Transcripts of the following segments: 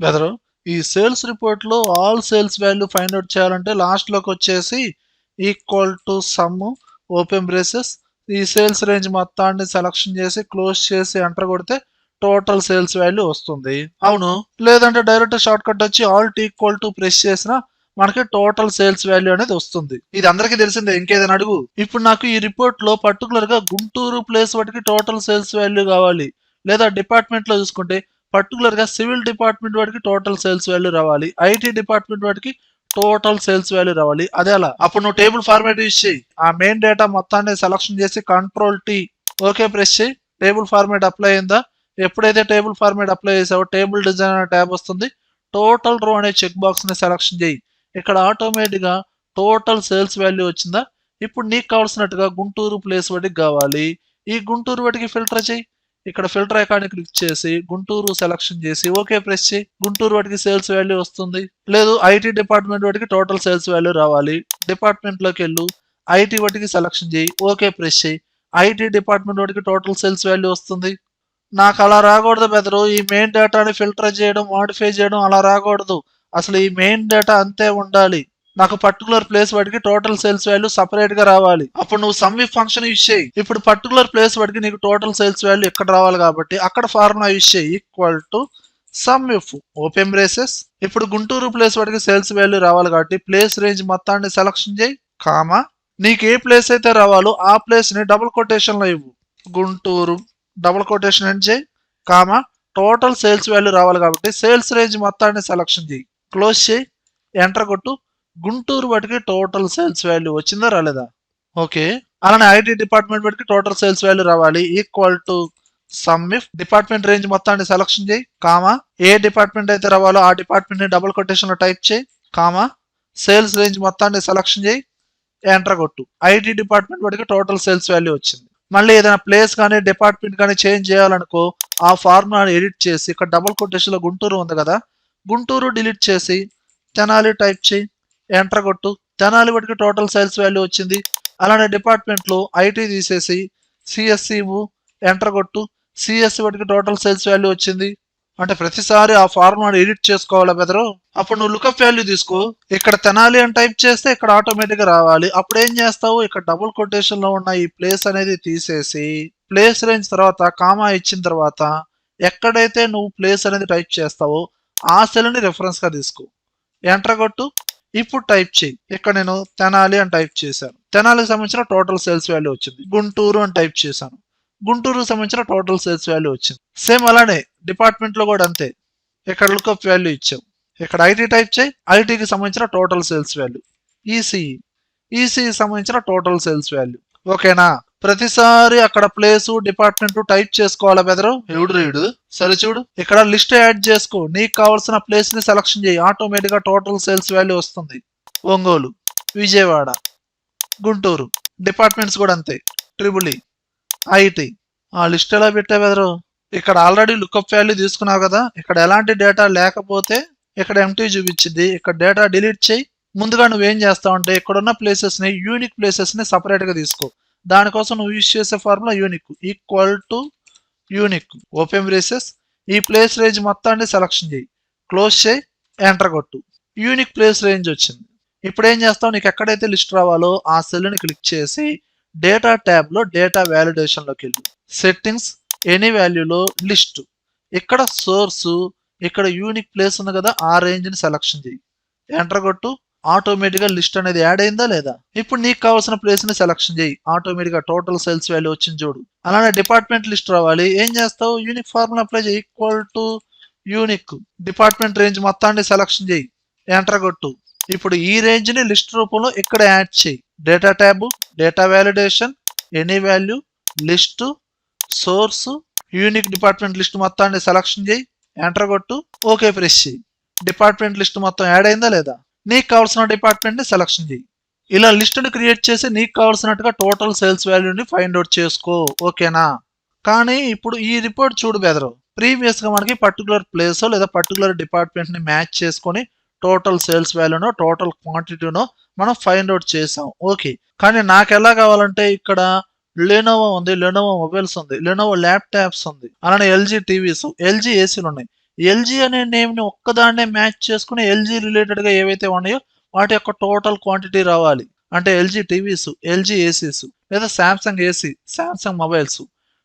బెదరు ఈ సేల్స్ రిపోర్ట్లో all sales value find out చేయాలంటే లాస్ట్లోకి వచ్చేసి equal to sum open braces. ఈ సేల్స్ రేంజ్ మొత్తాన్ని సెలక్షన్ చేసి క్లోజ్ చేసి ఎంటర్ కొడితే టోటల్ సేల్స్ వాల్యూ వస్తుంది. అవును. లేదంటే డైరెక్ట్ షార్ట్ కట్ వచ్చి ఆల్ట్ ఈక్వల్ టు ప్రెస్ చేసినా మనకి టోటల్ సేల్స్ వాల్యూ అనేది వస్తుంది. ఇది అందరికీ తెలిసిందే ఇంకేదైనా అడుగు. ఇప్పుడు నాకు ఈ రిపోర్ట్లో పర్టికులర్గా గుంటూరు ప్లేస్ వాటికి టోటల్ సేల్స్ వాల్యూ కావాలి. లేదా డిపార్ట్మెంట్లో చూసుకుంటే పర్టికులర్గా సివిల్ డిపార్ట్మెంట్ వాటికి టోటల్ సేల్స్ వాల్యూ రావాలి. ఐటీ డిపార్ట్మెంట్ వాటికి టోటల్ సేల్స్ వాల్యూ రావాలి. అదే అలా. అప్పుడు నువ్వు టేబుల్ ఫార్మాట్ యూజ్ చేయి. ఆ మెయిన్ డేటా మొత్తాన్ని సెలక్షన్ చేసి కంట్రోల్ టీ ఓకే ప్రెస్ చేయి. టేబుల్ ఫార్మాట్ అప్లై అయిందా? ఎప్పుడైతే టేబుల్ ఫార్మాట్ అప్లై చేసావో టేబుల్ డిజైన్ అనే ట్యాబ్ వస్తుంది. టోటల్ రో అనే చెక్ బాక్స్ని సెలక్షన్ చేయి. ఇక్కడ ఆటోమేటిక్గా టోటల్ సేల్స్ వాల్యూ వచ్చిందా? ఇప్పుడు నీకు కావాల్సినట్టుగా గుంటూరు ప్లేస్ వాటికి కావాలి. ఈ గుంటూరు వాటికి ఫిల్టర్ చేయి. ఇక్కడ ఫిల్టర్ ఐకాన్ క్లిక్ చేసి గుంటూరు సెలక్షన్ చేసి ఓకే ప్రెస్ చేయి. గుంటూరు వాటికి సేల్స్ వాల్యూ వస్తుంది. లేదు ఐటీ డిపార్ట్మెంట్ వాటికి టోటల్ సేల్స్ వాల్యూ రావాలి. డిపార్ట్మెంట్లోకి వెళ్ళు. ఐటీ వాటికి సెలక్షన్ చేయి. ఓకే ప్రెస్ చేయి. ఐటీ డిపార్ట్మెంట్ వాటికి టోటల్ సేల్స్ వాల్యూ వస్తుంది. నాకు అలా రాకూడదు బెదరు. ఈ మెయిన్ డేటాని ఫిల్టర్ చేయడం మాడిఫై చేయడం అలా రాకూడదు. అసలు ఈ మెయిన్ డేటా అంతే ఉండాలి. నాకు పర్టికులర్ ప్లేస్ వాటికి టోటల్ సేల్స్ వాల్యూ సపరేట్గా రావాలి. అప్పుడు నువ్వు సమ్ విఫ్ ఫంక్షన్ యూజ్ చేయి. ఇప్పుడు పర్టికులర్ ప్లేస్ వాటికి నీకు టోటల్ సేల్స్ వాల్యూ ఎక్కడ రావాలి కాబట్టి అక్కడ ఫార్ములా యూజ్ చేయి. Equal to sum if open braces ఇప్పుడు గుంటూరు ప్లేస్ వాటికి సేల్స్ వాల్యూ రావాలి కాబట్టి ప్లేస్ రేంజ్ మొత్తాన్ని సెలక్షన్ చేయి కామా. నీకు ఏ ప్లేస్ అయితే రావాలో ఆ ప్లేస్ని డబుల్ కొటేషన్లో ఇవ్వు. గుంటూరు డబుల్ కొటేషన్ ఎండ్ చేయి కామా. టోటల్ సేల్స్ వాల్యూ రావాలి కాబట్టి సేల్స్ రేంజ్ మొత్తాన్ని సెలక్షన్ చేయి. క్లోజ్ చేయి. ఎంటర్ కొట్టు. గుంటూరు వాటికి టోటల్ సేల్స్ వాల్యూ వచ్చిందా రాలేదా? ఓకే అలానే ఐటీ డిపార్ట్మెంట్ వాటికి టోటల్ సేల్స్ వాల్యూ రావాలి. Equal to sum if department range మొత్తాన్ని సెలక్షన్ చేయి కామా. ఏ డిపార్ట్మెంట్ అయితే రావాలో ఆ డిపార్ట్మెంట్ని డబుల్ కొటేషన్లో టైప్ చేయి కామా. సేల్స్ రేంజ్ మొత్తాన్ని సెలక్షన్ చేయి ఎంటర్ కొట్టు. ఐటీ డిపార్ట్మెంట్ వాటికి టోటల్ సేల్స్ వాల్యూ వచ్చింది. మళ్ళీ ఏదైనా ప్లేస్ కానీ డిపార్ట్మెంట్ కానీ చేంజ్ చేయాలనుకో ఆ ఫార్ములాని ఎడిట్ చేసి ఇక్కడ డబుల్ కొటేషన్లో గుంటూరు ఉంది కదా గుంటూరు డిలీట్ చేసి తెనాలి టైప్ చేయి. ఎంటర్ కొట్టు. తెనాలి వాటికి టోటల్ సేల్స్ వాల్యూ వచ్చింది. అలానే డిపార్ట్మెంట్లో ఐటీ తీసేసి సిఎస్సివు ఎంటర్ కొట్టు. సిఎస్సి వాటికి టోటల్ సేల్స్ వాల్యూ వచ్చింది. అంటే ప్రతిసారి ఆ ఫార్ములాని ఎడిట్ చేసుకోవాలా బెదరు అప్పుడు నువ్వు లుకప్ వాల్యూ తీసుకో. ఇక్కడ తెనాలి అని టైప్ చేస్తే ఇక్కడ ఆటోమేటిక్గా రావాలి. అప్పుడు ఏం చేస్తావు? ఇక్కడ డబుల్ కొటేషన్లో ఉన్న ఈ ప్లేస్ అనేది తీసేసి ప్లేస్ రేంజ్ తర్వాత కామా ఇచ్చిన తర్వాత ఎక్కడైతే నువ్వు ప్లేస్ అనేది టైప్ చేస్తావో ఆ సెల్ని రెఫరెన్స్గా తీసుకో. ఎంటర్ కొట్టు. ఇప్పుడు టైప్ చేయి. ఇక్కడ నేను తెనాలి అని టైప్ చేశాను. తెనాలికి సంబంధించిన టోటల్ సేల్స్ వాల్యూ వచ్చింది. గుంటూరు అని టైప్ చేశాను. గుంటూరుకు సంబంధించిన టోటల్ సేల్స్ వాల్యూ వచ్చింది. సేమ్ అలానే డిపార్ట్మెంట్లో కూడా అంతే. ఇక్కడ లుకప్ వాల్యూ ఇచ్చాం. ఇక్కడ ఐటీ టైప్ చేయి. ఐటీకి సంబంధించిన total sales value. ECE. ECE సంబంధించిన టోటల్ సేల్స్ వాల్యూ. ఓకేనా? ప్రతిసారి అక్కడ ప్లేస్ డిపార్ట్మెంట్ టైప్ చేసుకోవాలా బెదరు? ఎవడు రీడు? సరే చూడు. ఇక్కడ లిస్ట్ యాడ్ చేసుకో. నీకు కావాల్సిన ప్లేస్ని సెలక్షన్ చేయి. ఆటోమేటిక్గా టోటల్ సేల్స్ వాల్యూ వస్తుంది. ఒంగోలు విజయవాడ గుంటూరు. డిపార్ట్మెంట్స్ కూడా అంతే. ట్రిపుల్ ఐటీ ఆ లిస్ట్ ఎలా పెట్టా బెదరు? ఇక్కడ ఆల్రెడీ లుకప్ వాల్యూ తీసుకున్నావు కదా. ఇక్కడ ఎలాంటి డేటా లేకపోతే ఇక్కడ ఎంటీ చూపించింది. ఇక్కడ డేటా డిలీట్ చేయి. ముందుగా నువ్వేం చేస్తావు అంటే ఇక్కడ ఉన్న ప్లేసెస్ని యూనిక్ ప్లేసెస్ని సపరేట్గా తీసుకో. దానికోసం నువ్వు యూజ్ చేసే formula unique equal to unique open braces ఈ ప్లేస్ రేంజ్ మొత్తాన్ని సెలక్షన్ చేయి. క్లోజ్ చేయి. ఎంటర్ కొట్టు. యూనిక్ ప్లేస్ రేంజ్ వచ్చింది. ఇప్పుడు ఏం చేస్తావు? నీకు ఎక్కడైతే లిస్ట్ రావాలో ఆ సెల్ని క్లిక్ చేసి డేటా ట్యాబ్లో డేటా వ్యాలిడేషన్లోకి వెళ్ళి. సెట్టింగ్స్ ఎనీ వాల్యూలో లిస్ట్ ఇక్కడ సోర్సు ఇక్కడ యూనిక్ ప్లేస్ ఉంది కదా ఆ రేంజ్ని సెలక్షన్ చేయి. ఎంటర్ కొట్టు. ఆటోమేటిక్గా లిస్ట్ అనేది యాడ్ అయిందా లేదా? ఇప్పుడు నీకు కావాల్సిన ప్లేస్ని సెలక్షన్ చేయి. ఆటోమేటిక్గా టోటల్ సేల్స్ వాల్యూ వచ్చింది చూడు. అలానే డిపార్ట్మెంట్ లిస్ట్ రావాలి. ఏం చేస్తావు? యూనిక్ ఫార్ములా అప్లై చేయి. Equal to unique department range మొత్తాన్ని సెలక్షన్ చేయి. ఎంటర్ కొట్టు. ఇప్పుడు ఈ రేంజ్ని లిస్ట్ రూపంలో ఇక్కడ యాడ్ చేయి. Data tab data validation any value list source unique department list మొత్తాన్ని సెలక్షన్ చేయి. ఎంటర్ కొట్టు. ఓకే ప్రెస్ చేయి. డిపార్ట్మెంట్ లిస్ట్ మొత్తం యాడ్ అయిందా లేదా? నీకు కావాల్సిన డిపార్ట్మెంట్ని సెలక్షన్ చేయి. ఇలా లిస్టుని క్రియేట్ చేసి నీకు కావాల్సినట్టుగా టోటల్ సేల్స్ వాల్యూని ఫైండ్ అవుట్ చేసుకో. ఓకేనా? కానీ ఇప్పుడు ఈ రిపోర్ట్ చూడు బెదరు. ప్రీవియస్గా మనకి పర్టికులర్ ప్లేస్ లేదా పర్టికులర్ డిపార్ట్మెంట్ని మ్యాచ్ చేసుకొని టోటల్ సేల్స్ వాల్యూనో టోటల్ క్వాంటిటీనో మనం ఫైండ్ అవుట్ చేసాం. ఓకే. కానీ నాకు ఎలా కావాలంటే ఇక్కడ లెనోవో ఉంది లెనోవో మొబైల్స్ ఉంది లెనోవో ల్యాప్టాప్స్ ఉంది అలానే ఎల్జీ టీవీస్ ఎల్జీ ఏసీలు ఉన్నాయి. ఎల్జీ అనే నేమ్ని ఒక్కదాన్నే మ్యాచ్ చేసుకుని ఎల్జీ రిలేటెడ్గా ఏవైతే ఉన్నాయో వాటి యొక్క టోటల్ క్వాంటిటీ రావాలి. అంటే ఎల్జీ టీవీస్ ఎల్జీ ఏసీస్ లేదా శాంసంగ్ ఏసీ శాంసంగ్ మొబైల్స్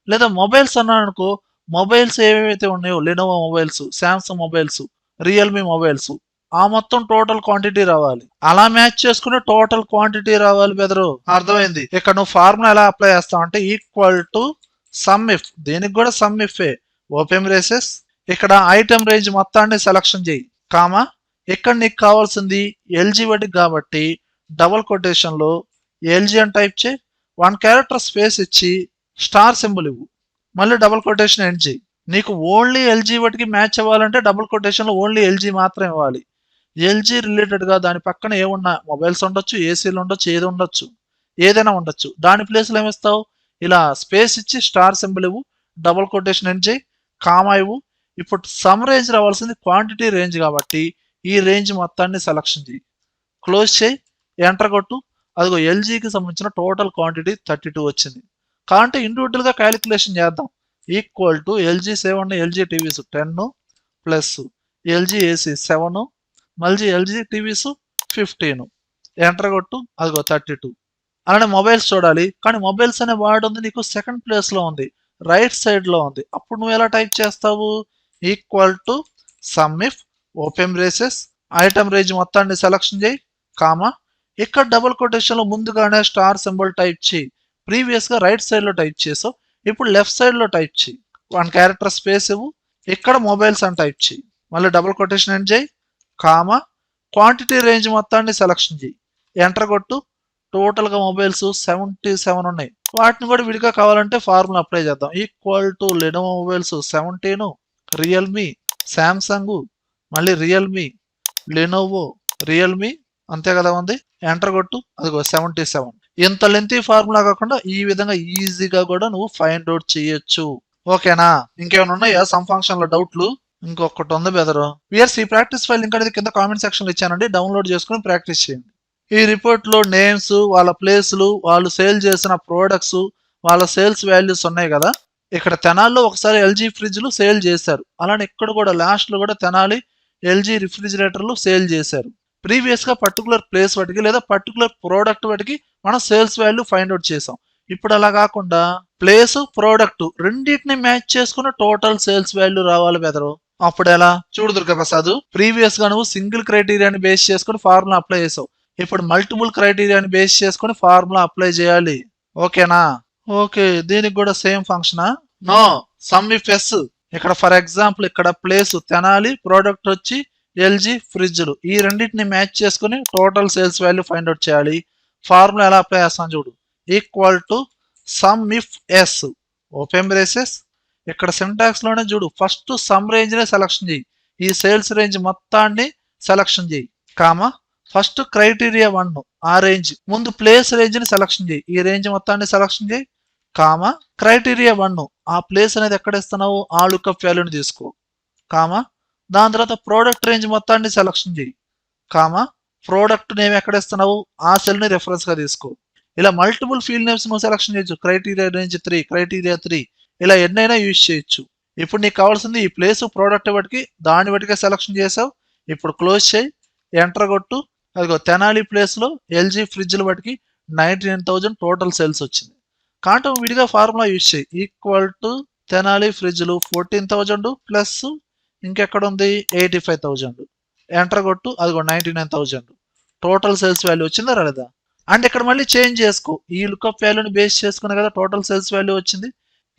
లేదా మొబైల్స్ అన్నాను అనుకో మొబైల్స్ ఏవైతే ఉన్నాయో Lenovo mobiles Samsung mobiles Realme mobiles ఆ మొత్తం టోటల్ క్వాంటిటీ రావాలి. అలా మ్యాచ్ చేసుకుని టోటల్ క్వాంటిటీ రావాలి బెదరు. అర్థమైంది? ఇక్కడ నువ్వు ఫార్ములా ఎలా అప్లై చేస్తావు అంటే ఈక్వల్ టు సమ్ ఇఫ్. దీనికి కూడా సమ్ ఇఫ్ ఓపెన్ రేసెస్ ఇక్కడ ఐటమ్ రేంజ్ మొత్తాన్ని సెలక్షన్ చేయి. కామా ఇక్కడ నీకు కావాల్సింది? ఎల్జీ వాటికి కాబట్టి డబుల్ కొటేషన్లో ఎల్జీ అని టైప్ చేయి. వన్ క్యారెక్టర్ స్పేస్ ఇచ్చి స్టార్ సింబల్ ఇవ్వు. మళ్ళీ డబుల్ కొటేషన్ ఎండ్ చేయి. నీకు ఓన్లీ ఎల్జీ వాటికి మ్యాచ్ అవ్వాలంటే డబుల్ కొటేషన్లో ఓన్లీ ఎల్జీ మాత్రం ఇవ్వాలి. ఎల్జీ రిలేటెడ్గా దాని పక్కన ఏమున్నా మొబైల్స్ ఉండొచ్చు ఏసీలు ఉండొచ్చు ఏది ఉండొచ్చు ఏదైనా ఉండొచ్చు. దాని ప్లేస్లో ఏమిస్తావు ఇలా స్పేస్ ఇచ్చి స్టార్ సింబల్ ఇవ్వు డబుల్ కొటేషన్ ఎండ్ చేయి. కామా ఇవ్వు ఇప్పుడు సమ్ రేంజ్ రావాల్సింది క్వాంటిటీ రేంజ్ కాబట్టి ఈ రేంజ్ మొత్తాన్ని సెలక్షన్ చేయి. క్లోజ్ చేయి ఎంటర్ కొట్టు. అదిగో ఎల్జీకి సంబంధించిన టోటల్ క్వాంటిటీ థర్టీ టూ వచ్చింది కాబట్టి ఇండివిజువల్గా క్యాలిక్యులేషన్ చేద్దాం. Equal to LG seven LG TVs ten plus LG AC seven మళ్ళీ ఎల్జీ టీవీస్ ఫిఫ్టీన్ ఎంటర్ కొట్టు. అదిగో థర్టీ టూ అలానే మొబైల్స్ చూడాలి. కానీ మొబైల్స్ అనే వర్డ్ ఉంది నీకు సెకండ్ ప్లేస్లో ఉంది. రైట్ సైడ్లో ఉంది. అప్పుడు నువ్వు ఎలా టైప్ చేస్తావు? Equal to sum if open braces item range మొత్తాన్ని సెలక్షన్ చేయి కామా ఇక్కడ డబుల్ కొటేషన్లో ముందుగానే స్టార్ సింబల్ టైప్ చేయి. ప్రీవియస్గా రైట్ సైడ్లో టైప్ చేసావు ఇప్పుడు లెఫ్ట్ సైడ్లో టైప్ చేయి. వన్ క్యారెక్టర్ స్పేస్ ఇవ్వు ఇక్కడ మొబైల్స్ అని టైప్ చేయి. మళ్ళీ డబుల్ కొటేషన్ ఎండ్ చేయి కామా క్వాంటిటీ రేంజ్ మొత్తాన్ని సెలక్షన్ చేయి. ఎంటర్ కొట్టు టోటల్గా మొబైల్స్ సెవెంటీ సెవెన్ ఉన్నాయి. వాటిని కూడా విడిగా కావాలంటే ఫార్ములా అప్లై చేద్దాం. ఈక్వల్ టు లెనోవో మొబైల్స్ సెవెంటీను రియల్మీ శాంసంగ్ మళ్ళీ రియల్మీ లెనోవో రియల్మీ అంతే కదా ఉంది. ఎంటర్ కొట్టు అదిగో సెవెంటీ సెవెన్ ఇంత లెంతీ ఫార్ములా కాకుండా ఈ విధంగా ఈజీగా కూడా నువ్వు ఫైండ్ అవుట్ చేయొచ్చు. ఓకేనా? ఇంకేమైనా ఉన్నాయా? సమ్ ఫంక్షన్లో డౌట్లు ఇంకొకటి ఉంది బెదరు. విఆర్స్ ఈ ప్రాక్టీస్ ఫైల్ లింక్ అనేది కింద కామెంట్ సెక్షన్లో ఇచ్చానండి. డౌన్లోడ్ చేసుకుని ప్రాక్టీస్ చేయండి. ఈ రిపోర్ట్లో నేమ్స్ వాళ్ళ ప్లేస్లు వాళ్ళు సేల్ చేసిన ప్రోడక్ట్స్ వాళ్ళ సేల్స్ వాల్యూస్ ఉన్నాయి కదా? ఇక్కడ తెనాల్లో ఒకసారి ఎల్జీ ఫ్రిడ్జ్లు సేల్ చేశారు. అలానే ఇక్కడ కూడా లాస్ట్లో కూడా తెనాలి ఎల్జీ రిఫ్రిజిరేటర్లు సేల్ చేశారు. ప్రీవియస్గా పర్టికులర్ ప్లేస్ వాటికి లేదా పర్టికులర్ ప్రోడక్ట్ వాటికి మనం సేల్స్ వాల్యూ ఫైండ్ అవుట్ చేసాం ఇప్పుడు అలా కాకుండా ప్లేస్ ప్రోడక్ట్ రెండింటిని మ్యాచ్ చేసుకుని టోటల్ సేల్స్ వాల్యూ రావాలి బెదరు అప్పుడు ఎలా? చూడు దుర్గా ప్రసాద్ ప్రీవియస్గా నువ్వు సింగిల్ క్రైటీరియాని బేస్ చేసుకుని ఫార్ములా అప్లై చేసావు ఇప్పుడు మల్టిపుల్ క్రైటీరియాని బేస్ చేసుకుని ఫార్ములా అప్లై చేయాలి. ఓకేనా? ఓకే దీనికి కూడా same ఫంక్షనా? No sum if S. ఇక్కడ ఫర్ ఎగ్జాంపుల్ ఇక్కడ ప్లేస్ తెనాలి ప్రోడక్ట్ వచ్చి ఎల్జీ ఫ్రిడ్జ్లు. ఈ రెండింటిని మ్యాచ్ చేసుకుని total sales value find out చేయాలి. ఫార్ములా ఎలా అప్లై చేస్తాం చూడు. Equal to sum if S open braces ఇక్కడ సింటాక్స్లోనే చూడు. ఫస్ట్ సమ్ రేంజ్ నే సెలక్షన్ చేయి ఈ సేల్స్ రేంజ్ మొత్తాన్ని సెలక్షన్ చేయి కామా? ఫస్ట్ క్రైటీరియా వన్ ఆ రేంజ్ ముందు ప్లేస్ రేంజ్ని సెలక్షన్ చేయి. ఈ రేంజ్ మొత్తాన్ని సెలక్షన్ చేయి. కామ క్రైటీరియా వన్ ఆ ప్లేస్ అనేది ఎక్కడ ఇస్తున్నావు? ఆ లుకప్ వాల్యూని తీసుకో. కామ దాని తర్వాత ప్రోడక్ట్ రేంజ్ మొత్తాన్ని సెలక్షన్ చేయి. కామ ప్రోడక్ట్ నేమ్ ఎక్కడ ఇస్తున్నావు? ఆ సెల్ని రెఫరెన్స్గా తీసుకో. ఇలా మల్టిపుల్ ఫీల్డ్ నేమ్స్ నువ్వు సెలక్షన్ చేయొచ్చు. Criteria range three criteria three ఇలా ఎన్నైనా యూజ్ చేయొచ్చు. ఇప్పుడు నీకు కావాల్సింది ఈ ప్లేస్ ప్రోడక్ట్ బట్టి దాన్ని బట్టిగా సెలక్షన్ చేసావు. ఇప్పుడు క్లోజ్ చేయి. ఎంటర్ కొట్టు. అదిగో తెనాలి ప్లేస్లో ఎల్జీ ఫ్రిడ్జ్లు వాటికి ninety nine thousand total sales వచ్చింది. కాంటం విడిగా ఫార్ములా యూజ్ చేయి. ఈక్వల్ టు తెనాలి ఫ్రిడ్జ్లు ఫోర్టీన్ థౌజండ్ ప్లస్ ఇంకెక్కడ ఉంది? ఎయిటీ ఫైవ్ థౌజండ్ ఎంటర్ కొట్టు అదిగో ninety nine thousand total sales value వచ్చిందా రాలేదా? అండ్ ఇక్కడ మళ్ళీ చేంజ్ చేసుకో. ఈ లుకప్ వాల్యూని బేస్ చేసుకునే కదా టోటల్ సేల్స్ వాల్యూ వచ్చింది.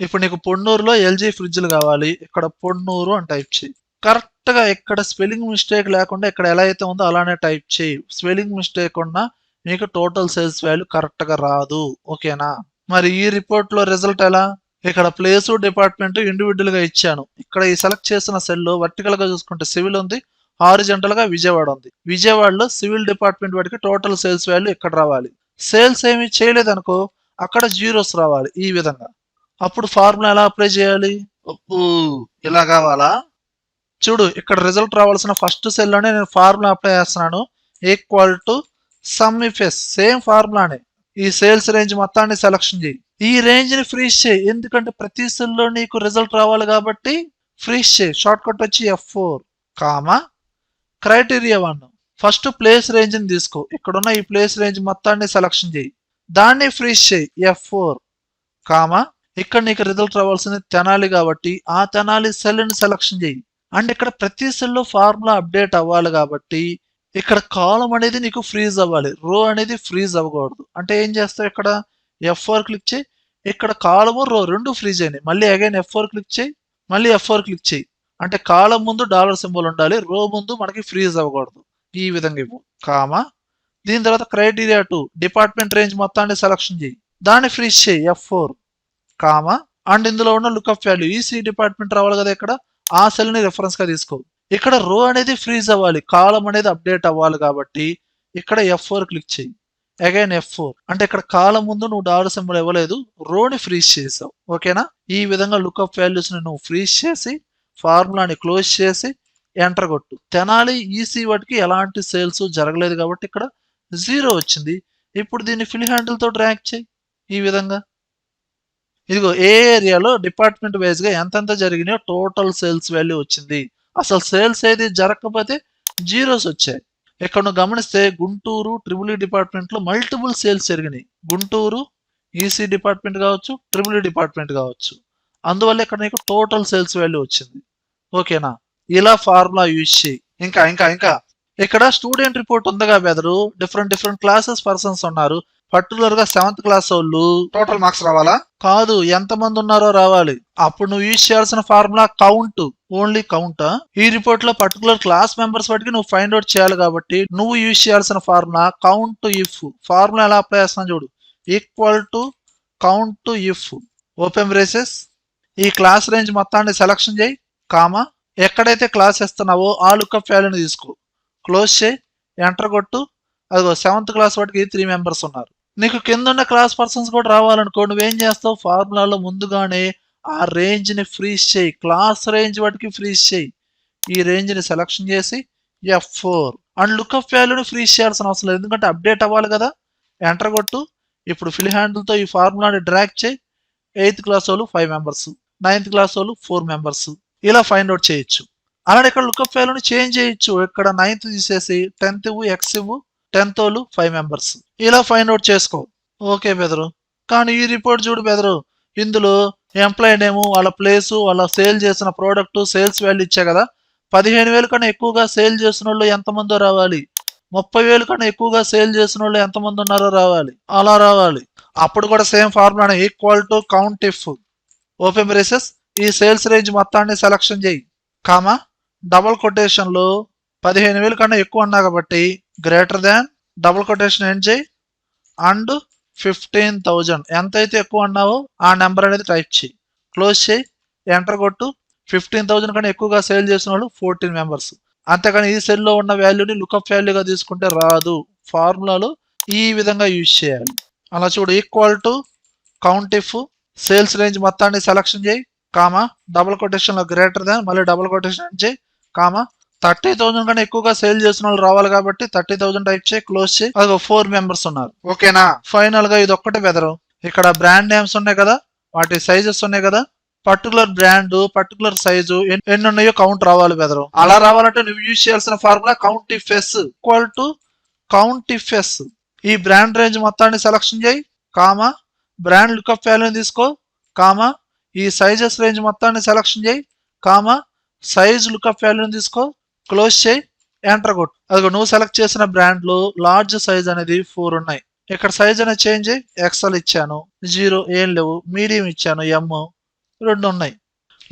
ఇప్పుడు నీకు పొన్నూరులో ఎల్జీ ఫ్రిడ్జ్లు కావాలి. ఇక్కడ పొన్నూరు అని టైప్ చేయి. కరెక్ట్గా ఎక్కడ ఇక్కడ స్పెల్లింగ్ మిస్టేక్ లేకుండా ఇక్కడ ఎలా అయితే ఉందో అలానే టైప్ చేయి. స్పెల్లింగ్ మిస్టేక్ ఉన్నా మీకు టోటల్ సేల్స్ వాల్యూ కరెక్ట్గా రాదు. ఓకేనా? మరి ఈ రిపోర్ట్లో రిజల్ట్ ఎలా? ఇక్కడ ప్లేసు డిపార్ట్మెంట్ ఇండివిజువల్గా ఇచ్చాను. ఇక్కడ ఈ సెలెక్ట్ చేసిన సెల్ వర్టికల్గా చూసుకుంటే సివిల్ ఉంది హారిజెంటల్గా విజయవాడ ఉంది. విజయవాడలో సివిల్ డిపార్ట్మెంట్ వాటికి టోటల్ సేల్స్ వాల్యూ ఇక్కడ రావాలి? సేల్స్ ఏమి చేయలేదనుకో అక్కడ జీరోస్ రావాలి ఈ విధంగా. అప్పుడు ఫార్ములా ఎలా అప్లై చేయాలి? ఇలా కావాలా? చూడు ఇక్కడ రిజల్ట్ రావాల్సిన ఫస్ట్ సెల్లోనే నేను ఫార్ములా అప్లై చేస్తున్నాను. Equal to sum ifs same ఫార్ములానే ఈ సేల్స్ రేంజ్ మొత్తాన్ని సెలక్షన్ చేయి. ఈ రేంజ్ని ఫ్రీజ్ చేయి. ఎందుకంటే ప్రతి సెల్లో నీకు రిజల్ట్ రావాలి కాబట్టి ఫ్రీజ్ చేయి. షార్ట్ కట్ వచ్చి F four comma? Criteria one first place రేంజ్ని తీసుకో. ఇక్కడున్న ఈ ప్లేస్ రేంజ్ మొత్తాన్ని సెలక్షన్ చేయి. దాన్ని ఫ్రీజ్ చేయి. F four comma? ఇక్కడ నీకు రిజల్ట్ రావాల్సింది తెనాలి కాబట్టి ఆ తెనాలి సెల్ని సెలక్షన్ చేయి. అండ్ ఇక్కడ ప్రతి సెల్లో ఫార్ములా అప్డేట్ అవ్వాలి కాబట్టి ఇక్కడ కాలం అనేది నీకు ఫ్రీజ్ అవ్వాలి. రో అనేది ఫ్రీజ్ అవ్వకూడదు. అంటే ఏం చేస్తావు ఇక్కడ? ఎఫ్ ఫోర్ క్లిక్ చేయి. ఇక్కడ కాలము రో రెండు ఫ్రీజ్ అయినాయి. మళ్ళీ అగైన్ ఎఫ్ ఫోర్ క్లిక్ చేయి. మళ్ళీ ఎఫ్ ఫోర్ క్లిక్ చేయి. అంటే కాలం ముందు డాలర్ సింబల్ ఉండాలి. రో ముందు మనకి ఫ్రీజ్ అవ్వకూడదు. ఈ విధంగా ఇవ్వు. కామా? దీని తర్వాత క్రైటీరియా టూ డిపార్ట్మెంట్ రేంజ్ మొత్తాన్ని సెలక్షన్ చేయి. దాన్ని ఫ్రీజ్ చేయి. F four comma? అండ్ ఇందులో ఉన్న లుక్అప్ వాల్యూ. ఈసీ డిపార్ట్మెంట్ రావాలి కదా ఇక్కడ? ఆ సెల్ని ని గా తీసుకో. ఇక్కడ రో అనేది ఫ్రీజ్ అవ్వాలి. కాలం అనేది అప్డేట్ అవ్వాలి కాబట్టి ఇక్కడ ఎఫ్ ఫోర్ క్లిక్ చేయి. అగైన్ ఎఫ్ ఫోర్ అంటే ఇక్కడ కాలం ముందు నువ్వు డాలర్ సింబల్ ఇవ్వలేదు. రోని ఫ్రీజ్ చేసావు. ఓకేనా ఈ విధంగా లుక్అప్ వాల్యూస్ని నువ్వు ఫ్రీజ్ చేసి ఫార్ములాని క్లోజ్ చేసి ఎంటర్ కొట్టు. తెనాలి ఈసీ వాటికి ఎలాంటి సేల్స్ జరగలేదు కాబట్టి ఇక్కడ జీరో వచ్చింది. ఇప్పుడు దీన్ని ఫిల్ హ్యాండిల్తో డ్రాక్ చేయి. ఈ విధంగా. ఇదిగో ఏ ఏరియాలో డిపార్ట్మెంట్ వైజ్గా ఎంతెంత జరిగినాయో టోటల్ సేల్స్ వాల్యూ వచ్చింది. అసలు సేల్స్ ఏది జరగకపోతే జీరోస్ వచ్చాయి. ఇక్కడ నువ్వు గమనిస్తే గుంటూరు ట్రిబుల్ డిపార్ట్మెంట్లో మల్టిపుల్ సేల్స్ జరిగినాయి. గుంటూరు ఈసీ డిపార్ట్మెంట్ కావచ్చు ట్రిబుల్ డిపార్ట్మెంట్ కావచ్చు. అందువల్ల ఇక్కడ నీకు టోటల్ సేల్స్ వాల్యూ వచ్చింది. ఓకేనా? ఇలా ఫార్ములా యూజ్ చేయి. ఇంకా ఇంకా ఇంకా. ఇక్కడ స్టూడెంట్ రిపోర్ట్ ఉందిగా బెదరు. డిఫరెంట్ డిఫరెంట్ క్లాసెస్ పర్సన్స్ ఉన్నారు. పర్టికులర్గా సెవెంత్ క్లాస్ వాళ్ళు టోటల్ మార్క్స్ రావాలా? కాదు ఎంత మంది ఉన్నారో రావాలి. అప్పుడు నువ్వు యూజ్ చేయాల్సిన ఫార్ములా కౌంట్ ఓన్లీ కౌంట్ ఈ రిపోర్ట్లో పర్టికులర్ క్లాస్ మెంబర్స్ వాటికి నువ్వు ఫైండ్ అవుట్ చేయాలి కాబట్టి నువ్వు యూజ్ చేయాల్సిన ఫార్ములా కౌంట్ ఇఫ్ ఫార్ములా ఎలా అప్లై చేస్తున్నా చూడు. Equal to count if open braces ఈ క్లాస్ రేంజ్ మొత్తాన్ని సెలక్షన్ చేయి కామా ఎక్కడైతే క్లాస్ ఇస్తున్నావో ఆ లుక్అప్ వాల్యూని తీసుకో. క్లోజ్ చేయి ఎంటర్ కొట్టు. అదిగో సెవెంత్ క్లాస్ వాటికి త్రీ మెంబర్స్ ఉన్నారు. నీకు కిందున్న క్లాస్ పర్సన్స్ కూడా రావాలనుకో నువ్వేం చేస్తావు? ఫార్ములాలో ముందుగానే ఆ రేంజ్ని ఫ్రీజ్ చేయి. క్లాస్ రేంజ్ వాటికి ఫ్రీజ్ చేయి. ఈ రేంజ్ని సెలక్షన్ చేసి ఎఫ్ ఫోర్ అండ్ లుక్అప్ వాల్యూని ఫ్రీజ్ చేయాల్సిన అవసరం లేదు. ఎందుకంటే అప్డేట్ అవ్వాలి కదా. ఎంటర్ కొట్టు. ఇప్పుడు ఫిల్ హ్యాండిల్తో ఈ ఫార్ములాని డ్రాక్ చేయి. ఎయిత్ క్లాస్ వాళ్ళు ఫైవ్ మెంబర్స్. నైన్త్ క్లాస్ వాళ్ళు ఫోర్ మెంబర్స్. ఇలా ఫైండ్ అవుట్ చేయొచ్చు. అలానే ఇక్కడ లుక్అప్ వాల్యూని చేంజ్ చేయొచ్చు. ఇక్కడ నైన్త్ తీసేసి టెన్త్ ఇవ్వు ఎక్స్ ఇవ్వు. టెన్త్ వాళ్ళు ఫైవ్ మెంబర్స్ ఇలా ఫైండ్ అవుట్ చేసుకో. Okay brother. కానీ ఈ రిపోర్ట్ చూడు బెదరు. ఇందులో ఎంప్లాయీ నేము వాళ్ళ ప్లేసు వాళ్ళ సేల్ చేసిన ప్రోడక్ట్ సేల్స్ వాల్యూ ఇచ్చా కదా? పదిహేను వేలు కన్నా ఎక్కువగా సేల్ చేసిన వాళ్ళు ఎంతమందో రావాలి. ముప్పై వేలు కన్నా ఎక్కువగా సేల్ చేసిన వాళ్ళు ఎంతమంది ఉన్నారో రావాలి. అలా రావాలి. అప్పుడు కూడా same formula equal to count if open braces ఈ సేల్స్ రేంజ్ మొత్తాన్ని సెలక్షన్ చేయి. కామా? డబుల్ కొటేషన్లో పదిహేను వేలు కన్నా ఎక్కువ అన్నా కాబట్టి గ్రేటర్ దాన్ డబుల్ కొటేషన్ ఏం చేయి? అండ్ ఫిఫ్టీన్ థౌజండ్ ఎంతైతే ఎక్కువ అన్నావో ఆ నెంబర్ అనేది టైప్ చేయి. క్లోజ్ చేయి. ఎంటర్ కొట్టు. ఫిఫ్టీన్ థౌజండ్ కన్నా ఎక్కువగా సేల్ చేసిన వాళ్ళు ఫోర్టీన్ మెంబర్స్ అంతేకాని ఈ సెల్లో ఉన్న వాల్యూని లుకప్ వాల్యూగా తీసుకుంటే రాదు. ఫార్ములాలో ఈ విధంగా యూజ్ చేయాలి. అలా చూడు. Equal to count if sales range మొత్తాన్ని సెలక్షన్ చేయి కామా డబుల్ కొటేషన్లో గ్రేటర్ దాన్ మళ్ళీ డబుల్ కొటేషన్ చేయి కామా థర్టీ థౌసండ్ కన్నా ఎక్కువగా సేల్ చేసిన వాళ్ళు రావాలి కాబట్టి థర్టీ థౌసండ్ టైప్ చేయి క్లోజ్ చేయి. అది ఫోర్ మెంబర్స్ ఉన్నారు. ఓకేనా? ఫైనల్గా ఇది ఒక్కటే బెదరు ఇక్కడ బ్రాండ్ నేమ్స్ ఉన్నాయి కదా వాటి సైజెస్ ఉన్నాయి కదా. పర్టికులర్ బ్రాండ్ పర్టికులర్ సైజు ఎన్ని ఉన్నాయో కౌంట్ రావాలి బెదరు అలా రావాలంటే నువ్వు యూజ్ చేయాల్సిన formula count ifs equal to count ifs ఈ బ్రాండ్ రేంజ్ మొత్తాన్ని సెలక్షన్ చేయి కామా బ్రాండ్ లుకప్ వాల్యూని తీసుకో కామా ఈ సైజెస్ రేంజ్ మొత్తాన్ని సెలక్షన్ చేయి కామా సైజ్ లుకప్ వాల్యూని తీసుకో క్లోజ్ చేయి ఎంటర్ కొట్టు. అదిగో నువ్వు సెలెక్ట్ చేసిన బ్రాండ్లో లార్జ్ సైజ్ అనేది ఫోర్ ఉన్నాయి. ఇక్కడ సైజ్ అనేది చేంజ్ చేయి. ఎక్సెల్ ఇచ్చాను జీరో ఏం లేవు. మీడియం ఇచ్చాను ఎమ్ రెండు ఉన్నాయి.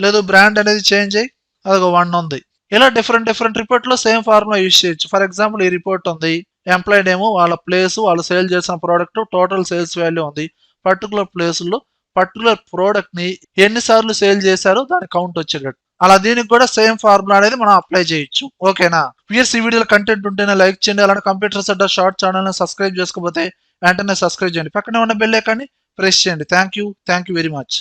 లేదు బ్రాండ్ అనేది చేంజ్ అయ్యి అదిగో వన్ ఉంది. ఇలా డిఫరెంట్ డిఫరెంట్ రిపోర్ట్లో సేమ్ ఫార్ములా యూజ్ చేయొచ్చు. ఫర్ ఎగ్జాంపుల్ ఈ రిపోర్ట్ ఉంది. ఎంప్లాయ్ ఏమో వాళ్ళ ప్లేస్ వాళ్ళు సేల్ చేసిన ప్రోడక్ట్ టోటల్ సేల్స్ వాల్యూ ఉంది. పర్టికులర్ ప్లేస్లో పర్టికులర్ ప్రోడక్ట్ని ఎన్నిసార్లు సేల్ చేశారో దాని కౌంట్ వచ్చేటట్టు. అలా దీనికి కూడా సేమ్ ఫార్ములా అనేది మనం అప్లై చేయొచ్చు. ఓకేనా పిఎస్ ఈ వీడియోలో కంటెంట్ ఉంటేనే లైక్ చేయండి. అలానే కంప్యూటర్ సెట్ షార్ట్ ఛానల్ని సబ్స్క్రైబ్ చేసుకోకపోతే వెంటనే సబ్స్క్రైబ్ చేయండి. పక్కనే ఉన్న బెల్ ఐకాన్ని ప్రెస్ చేయండి. Thank you thank you very much